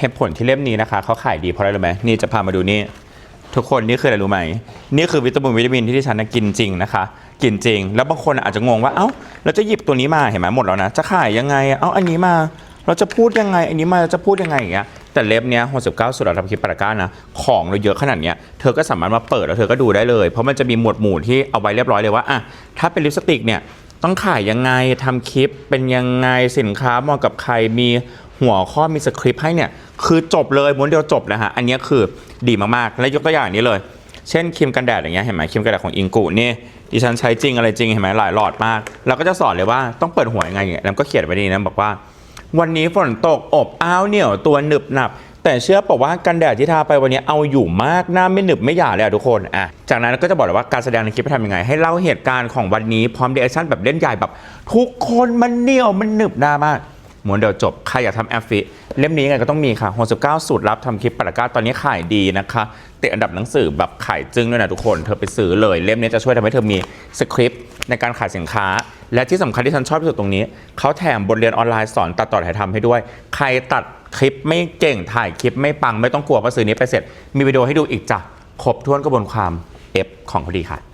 เหตุผลที่เล่มนี้นะคะเขาขายดีเพราะอะไรรู้ไหมนี่จะพามาดูนี่ทุกคนนี่คืออะไรรู้ไหม นี่คือวิตามินวิตามินที่ดิฉันกินจริงนะคะ กินจริง แล้วบางคนอาจจะงงว่าเอ้าเราจะหยิบตัวนี้มาเห็นไหมหมดแล้วนะ จะขายยังไงเอ้าอันนี้มาเราจะพูดยังไง อันนี้มาเราจะพูดยังไงอย่างเงี้ยแต่เล็บเนี้ย69สุดเราทำคลิปปราก้านะ ของเราเยอะขนาดเนี้ยเธอก็สามารถมาเปิดแล้วเธอก็ดูได้เลย เพราะมันจะมีหมวดหมู่ที่เอาไว้เรียบร้อยเลยว่าอะถ้าเป็นลิปสติกเนี่ยต้องขายยังไงทำคลิปเป็นยังไงสินค้าเหมาะกับใครมี หัวข้อมีสคริปต์ให้เนี่ยคือจบเลยม้วนเดียวจบนะฮะอันนี้คือดีมากๆ และยกตัวอย่างนี้เลย เช่นครีมกันแดดอย่างเงี้ยเห็นไหมครีมกันแดดของอิงกุนี่ดิฉันใช้จริงอะไรจริงเห็นไหมหลายหลอดมากเราก็จะสอนเลยว่าต้องเปิดหัวยังไงเงี้ยแล้วก็เขียนไว้ดีนะบอกว่า วันนี้ฝนตกอบอ้าวเหนียวตัวหนึบหนับแต่เชื่อบอกว่ากันแดดที่ทาไปวันนี้เอาอยู่มากหน้าไม่หนึบไม่หยาเลยทุกคนอะจากนั้นก็จะบอกเลยว่าการแสดงในคลิปจะทำยังไง ให้เล่าเหตุการณ์ของวันนี้พร้อมเดเรคชั่นแบบเล่นใหญ่แบบ ทุกคนมันเหนียวมันหนึบหน้ามาก มวนเดียวจบใครอยากทำแอฟฟิเล่มนี้ยังไงก็ต้องมีค่ะ69สูตรลับทำคลิปปาราก้าตอนนี้ขายดีนะคะติดอันดับหนังสือแบบขายจึ้งด้วยนะทุกคนเธอไปซื้อเลย เล่มนี้จะช่วยทำให้เธอมีสคริปต์ในการขายสินค้า และที่สำคัญที่ฉันชอบที่สุดตรงนี้ เขาแถมบทเรียนออนไลน์สอนตัดต่อถ่ายทำให้ด้วย ใครตัดคลิปไม่เก่งถ่ายคลิปไม่ปังไม่ต้องกลัวก็ซื้อนี้ไปเสร็จ มีวิดีโอให้ดูอีกจ้ะครบถ้วนกระบวนความ F ของเขาดีค่ะ